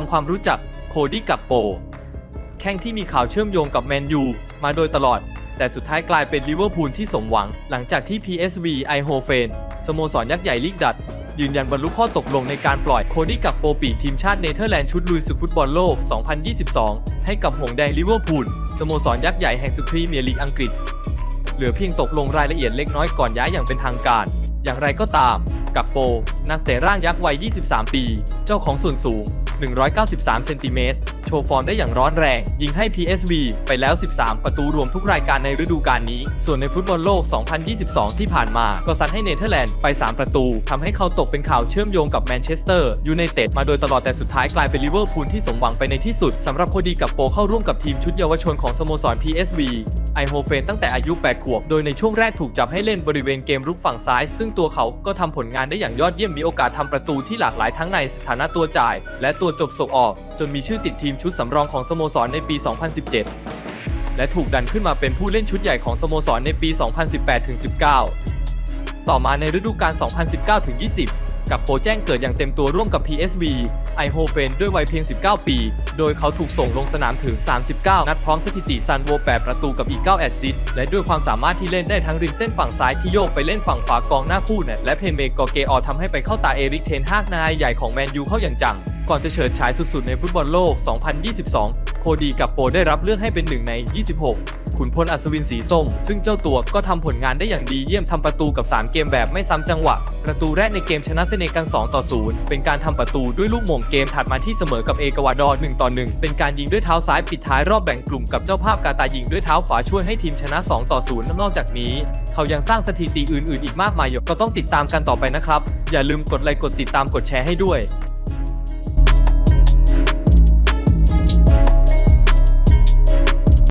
ทำความรู้จักโคดี้กับโป แข้งที่มีข่าวเชื่อมโยงกับแมนยูมาโดยตลอด แต่สุดท้ายกลายเป็นลิเวอร์พูลที่สมหวัง หลังจากที่ PSV ไอโฮเฟนสโมสรยักษ์ใหญ่ลีกดัดยืนยันบรรลุข้อตกลงในการปล่อยโคดี้กับโปปีทีมชาติเนเธอร์แลนด์ชุดลุยศึกฟุตบอลโลก 2022 ให้กับหงแดงลิเวอร์พูลสโมสรยักษ์ใหญ่แห่งศึกพรีเมียร์ลีกอังกฤษ เหลือเพียงตกลงรายละเอียดเล็กน้อยก่อนย้ายอย่างเป็นทางการ อย่างไรก็ตาม กับโป นักเตะร่างยักษ์วัย 23 ปี เจ้าของส่วนสูง 193 เซนติเมตร โชว์ฟอร์มได้อย่างร้อนแรง ยิงให้ PSV ไปแล้ว 13 ประตูรวมทุกรายการในฤดูกาลนี้ ส่วนในฟุตบอลโลก 2022 ที่ผ่านมา ก็ซัดให้เนเธอร์แลนด์ไป 3 ประตูทำให้เขาตกเป็นข่าวเชื่อมโยงกับแมนเชสเตอร์ยูไนเต็ดมาโดยตลอดแต่สุดท้ายกลายเป็นลิเวอร์พูลที่สมหวังไปในที่สุดสำหรับโคดีกับโปเข้าร่วมกับทีมชุดเยาวชนของสโมสร PSV ไอโฮเฟนตั้งแต่อายุ 8 ขวบ โดยในช่วงแรกถูกจับให้เล่นบริเวณเกมรุกฝั่งซ้าย ซึ่งตัวเขาก็ทำผลงานได้อย่างยอดเยี่ยมมีโอกาสทำประตูที่หลากหลายทั้งในสถานะตัวจ่าย และตัวจบส่งออก จนมีชื่อติดทีมชุดสำรองของสโมสรในปี 2017 และถูกดันขึ้นมาเป็นผู้เล่นชุดใหญ่ของสโมสรในปี 2018-19 ต่อมาในฤดูกาล 2019-20 กับโปรแจ้งเกิดอย่างเต็มตัวร่วมกับ PSV ไอโฮเฟนด้วยวัยเพียง 19 ปี โดยเขาถูกส่งลงสนามถึง 39 นัดพร้อมสถิติซันโว 8 ประตูกับอีก 9 แอสซิสต์และด้วยความสามารถที่เล่นได้ทั้งริมเส้นฝั่งซ้ายที่โยกไปเล่นฝั่งขวากองหน้าคู่เนี่ยและเพนเมกอเกออทำให้ไปเข้าตาเอริกเทนฮากนายใหญ่ของแมนยูเข้าอย่างจังก่อนจะเฉิดฉายสุดๆในฟุตบอลโลก 2022 โคดีกับโปได้รับเลือกให้เป็นหนึ่งใน 26 ขุนพลอัศวินสีส้ม ซึ่งเจ้าตัวก็ทำผลงานได้อย่างดีเยี่ยมทำประตูกับ 3 เกมแบบไม่ซ้ำจังหวะ ประตูแรกในเกมชนะเซเนกัล2ต่อ0เป็นการทำประตูด้วยลูกโมงเกมถัดมาที่เสมอกับเอกวาดอร์1ต่อ1เป็นการยิงด้วยเท้าซ้ายปิดท้ายรอบแบ่งกลุ่มกับเจ้าภาพกาตายิงด้วยเท้าขวาช่วยให้ทีมชนะ 2 ต่อ0นอกจากนี้ เขายังสร้างสถิติอื่น ๆ อีกมากมายก็ต้องติดตามกันต่อไปนะครับ อย่าลืมกดไลค์กดติดตามกดแชร์ให้ด้วย